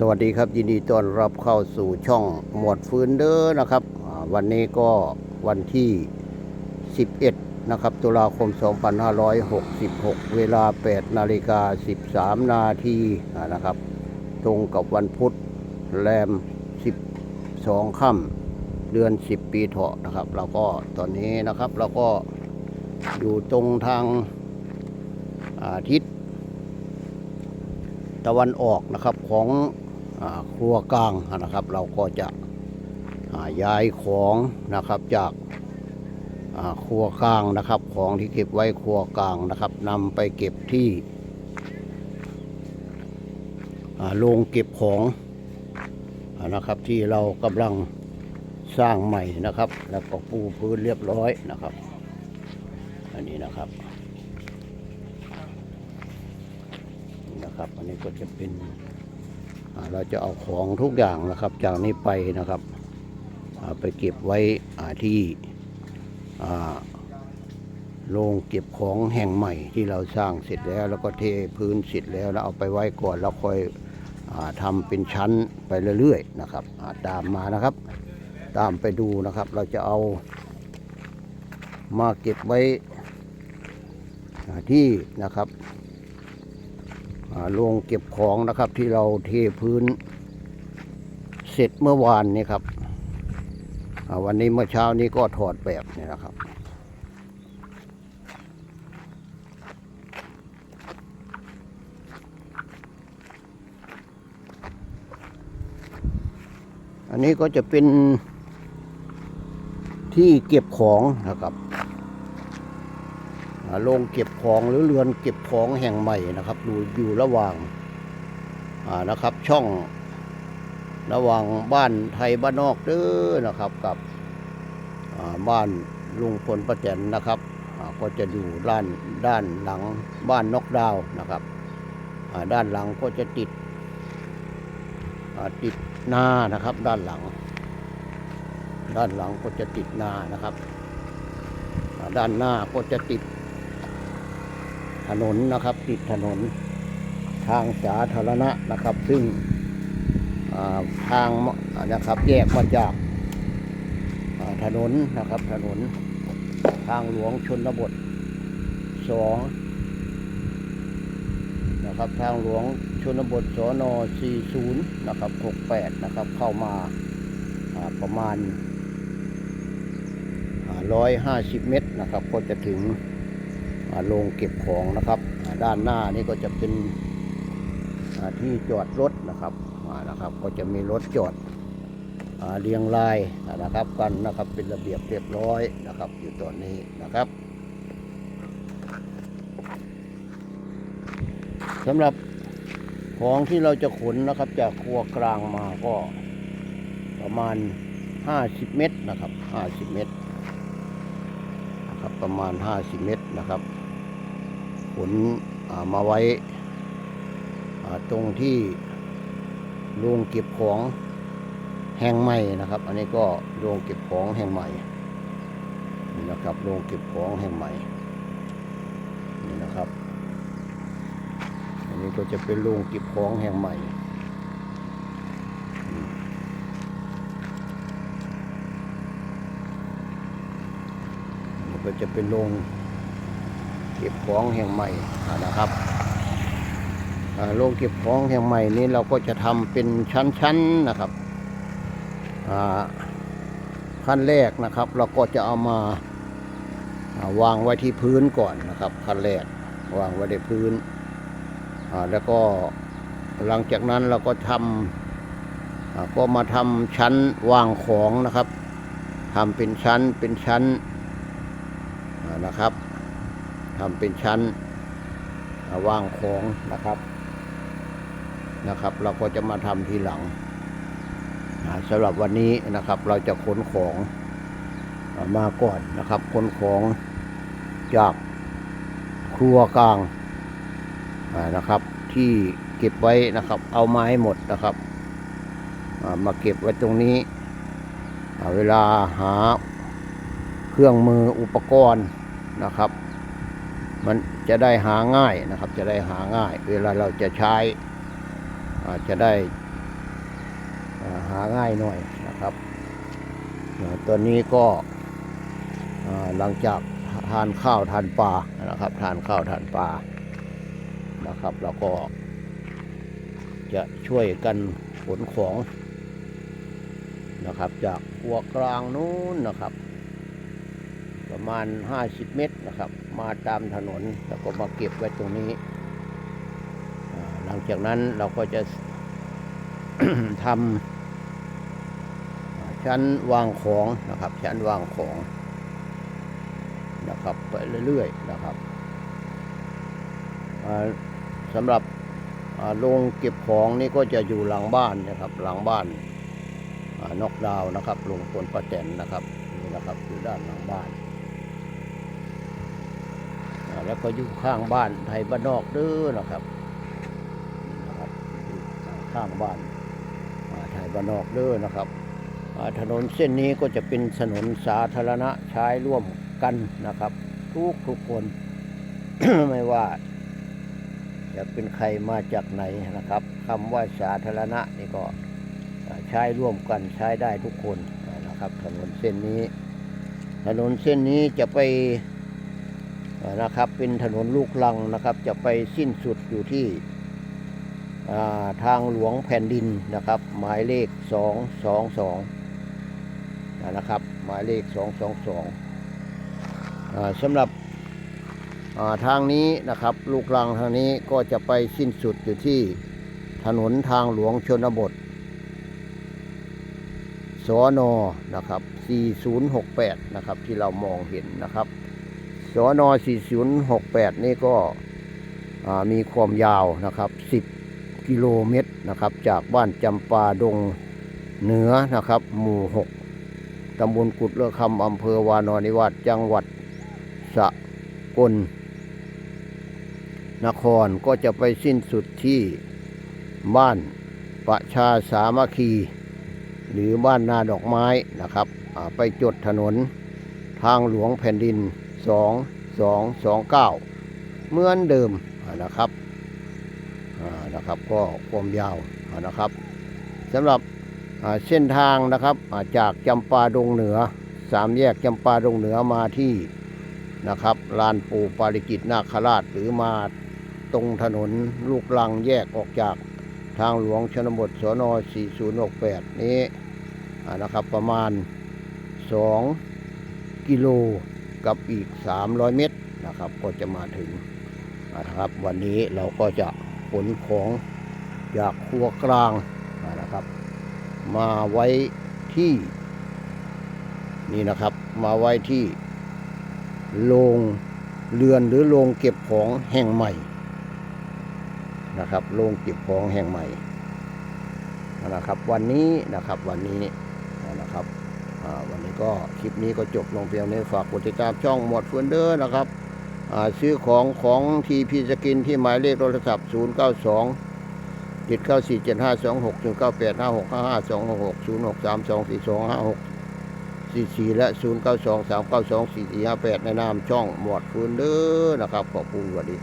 สวัสดีครับยินดีต้อนรับเข้าสู่ช่องหมวดฟื้นเด้อนะครับ วันนี้ก็วันที่ 11 นะครับ ตุลาคม 2566 เวลา 8 นาฬิกา 13 นาทีนะครับ ตรงกับวันพุธแรม 12 ค่ำเดือน 10 ปีเถาะนะครับ เราก็ตอนนี้นะครับเราก็อยู่ตรงทางอาทิศตะวันออกนะครับของ ครัวกลางนะครับ เราก็จะย้ายของนะครับจากครัวกลางนะครับ ของที่เก็บไว้ครัวกลางนะครับนำไปเก็บที่โรงเก็บของนะครับที่เรากำลังสร้างใหม่นะครับ แล้วก็ปูพื้นเรียบร้อยนะครับ อันนี้นะครับนะครับ อันนี้ก็จะเป็น เราจะเอาของทุกอย่างนะครับ จากนี้ไปนะครับไปเก็บไว้ที่โรงเก็บของแห่งใหม่ที่เราสร้างเสร็จแล้ว แล้วก็เทพื้นเสร็จแล้วแล้วเอาไปไว้ก่อนแล้วค่อยอาทำเป็นชั้นไปเรื่อยๆนะครับตามมานะครับ ตามไปดูนะครับ เราจะเอามาเก็บไว้ที่นะครับ โรงเก็บของนะครับที่เราเทพื้น เสร็จเมื่อวานนี้ครับวันนี้เมื่อเช้านี้ก็ถอดแบบนี่นะครับอันนี้ก็จะเป็นที่เก็บของนะครับ โรงเก็บของหรือเรือนเก็บของแห่งใหม่นะครับอยู่อยู่ระหว่างนะครับช่องระหว่างบ้านไทยบ้านนอกเด้อนะครับกับบ้านลุงพลประแตนนะครับก็จะอยู่ด้านด้านหลังบ้านนอกดาวนะครับด้านหลังก็จะติดติดหน้านะครับ ด้านหลัง ด้านหลังก็จะติดหน้านะครับ ด้านหน้าก็จะติด ถนนนะครับ ติดถนนทางสาธารณะนะครับ ซึ่งาทางนะครับแยกมาจากาถนนนะครับ ถนนทางหลวงชนบทสองนะครับทางหลวงชนบทสน40นะครับ68นะครับเข้ามาาประมาณ 150 เมตรนะครับก็จะถึง โรงเก็บของนะครับ ด้านหน้านี่ก็จะเป็นที่จอดรถนะครับนะครับ ก็จะมีรถจอดอเรียงรายนะครับกันนะครับเป็นระเบียบเรียบร้อยนะครับ อยู่ตอนนี้นะครับสำหรับของที่เราจะขนนะครับ จากครัวกลางมาก็ประมาณ 50 เมตรนะครับ 50 เมตรนะครับประมาณ 50 เมตรนะครับ ขนมาไว้ตรงที่โรงเก็บของแห่งใหม่นะครับ อันนี้ก็โรงเก็บของแห่งใหม่นี่นะครับโรงเก็บของแห่งใหม่นี่นะครับ อันนี้ก็จะเป็นโรงเก็บของแห่งใหม่ก็จะเป็นโรง เก็บของแห่งใหม่นะครับโรงเก็บของแห่งใหม่นี้เราก็จะทำเป็นชั้นๆนะครับขั้นแรกนะครับ เราก็จะเอามาวางไว้ที่พื้นก่อนนะครับขั้นแรกวางไว้ในพื้นแล้วก็หลังจากนั้นเราก็ทำอ่าก็มาทำชั้นวางของนะครับทำเป็นชั้นเป็นชั้นนะครับ ทำเป็นชั้นอ่าวางของนะครับนะครับ เราก็จะมาทำทีหลังอ่าสำหรับวันนี้นะครับ เราจะขนของมาก่อนนะครับขนของจากครัวกลางนะครับ ที่เก็บไว้นะครับ เอามาให้หมดนะครับมาเก็บไว้ตรงนี้เวลาหาเครื่องมืออุปกรณ์นะครับ มันจะได้หาง่ายนะครับ จะได้หาง่าย เวลาเราจะใช้อาจะได้หาง่ายหน่อยนะครับตัวนี้ก็หลังจากทานข้าวทานปลานะครับ ทานข้าวทานปลานะครับ แล้วก็จะช่วยกันขนของนะครับ จากหัวกลางนู้นนะครับ ประมาณ 50 เมตรนะครับ มาตามถนนแล้วก็มาเก็บไว้ตรงนี้ หลังจากนั้นเราก็จะทำชั้นวางของนะครับ ชั้นวางของนะครับไปเรื่อยๆนะครับสำหรับโรงเก็บของนี่ก็จะอยู่หลังบ้านนะครับ หลังบ้านนอกดาวนะครับลงพลประแตนนะครับนี่นะครับอยู่ด้านหลังบ้าน แล้วก็อยู่ข้างบ้านไทยบ้านนอกเด้อนะครับนะครับอยู่ข้างบ้านไทยบ้านนอกเด้อนะครับถนนเส้นนี้ก็จะเป็นถนนสาธารณะใช้ร่วมกันนะครับ ทุกทุกคน ไม่ว่าจะเป็นใครมาจากไหนนะครับคำว่าสาธารณะนี่ก็ใช้ร่วมกันใช้ได้ทุกคนนะครับ ถนนเส้นนี้ ถนนเส้นนี้จะไป นะครับเป็นถนนลูกลังนะครับจะไปสิ้นสุดอยู่ที่าทางหลวงแผ่นดินนะครับ หมายเลขสองสองสองนะครับ หมายเลขสองสองสองสำหรับาทางนี้นะครับ ลูกลังทางนี้ก็จะไปสิ้นสุดอยู่ที่ถนนทางหลวงชนบทสอนอนะครับ 4068 นะครับ ที่เรามองเห็นนะครับ สนอ4068 นี่ก็มีความยาวนะครับ 10 กิโลเมตรนะครับ จากบ้านจำปาดงเหนือนะครับ หมู่ 6 ตำบลกุดเลือคำอำเภอวานอนิวาสจังหวัดสกลนครก็จะไปสิ้นสุดที่บ้านประชาสามัคคี หรือบ้านนาดอกไม้นะครับ ไปจดถนนทางหลวงแผ่นดิน 2 2 2 9 เหมือนเดิมนะครับนะครับก็ความยาวนะครับสำหรับเส้นทางนะครับจากจำปาดงเหนือสามแยกจำปาดงเหนือมาที่นะครับลานปูปาริจิตนาคราชหรือมาตรงถนนลูกลังแยกออกจากทางหลวงชนบทสน4068 นี้นะครับประมาณ 2 กิโล กับอีก 300 เมตรนะครับ ก็จะมาถึงนะครับ วันนี้เราก็จะขนของจากครัวกลางนะครับ มาไว้ที่นี่นะครับ มาไว้ที่โรงเรือนหรือโรงเก็บของแห่งใหม่นะครับโรงเก็บของแห่งใหม่นะครับ วันนี้นะครับวันนี้ วันนี้ก็คลิปนี้ก็จบลงเพียงนี้ฝากกดติดตามช่องหมวดเฟืนเดอร์นะครับซื้อของของทีพีสกินที่หมายเลขโทรศัพท์ 0 9 2 7 9 4 7 5 2 6 1 9 8 5 6 5 5 2 6 6 0 6 3 2 4 2 5 6 4 4 และ 0 9 2 3 9 2 4 4 5 8 ในนามช่องหมวดฟืนเดอร์นะครับ ขอบคุณสวัสดี